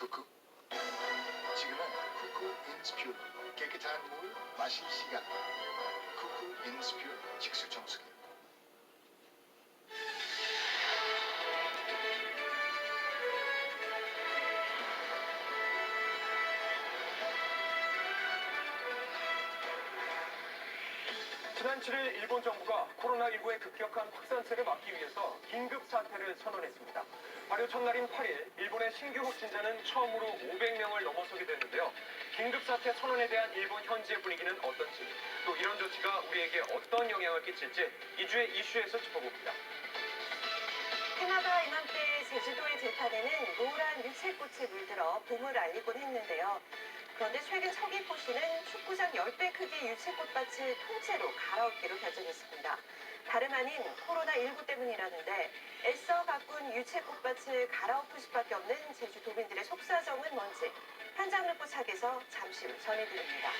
쿠쿠. 지금은 쿠쿠 인스퓨 깨끗한 물 마실 시간. 쿠쿠 인스퓨 직수 정수기. 지난 7일 일본 정부가 코로나19의 급격한 확산세를 막기 위해서 긴급 사태를 선언했습니다. 발효 첫날인 8일 일본의 신규 확진자는 처음으로 500명을 넘어서게 됐는데요. 긴급 사태 선언에 대한 일본 현지의 분위기는 어떤지 또 이런 조치가 우리에게 어떤 영향을 끼칠지 이주의 이슈에서 짚어봅니다. 해마다 이맘때 제주도의 들판에는 노란 유채꽃이 물들어 봄을 알리곤 했는데요. 그런데 최근 서귀포시는 축구장 10배 크기의 유채꽃밭을 통째로 갈아엎기로 결정했습니다. 다름 아닌 코로나19 때문이라는데 애써 가꾼 유채꽃밭을 갈아엎을 수밖에 없는 제주 도민들의 속사정은 뭔지 현장 리포 차에서 잠시 후 전해드립니다.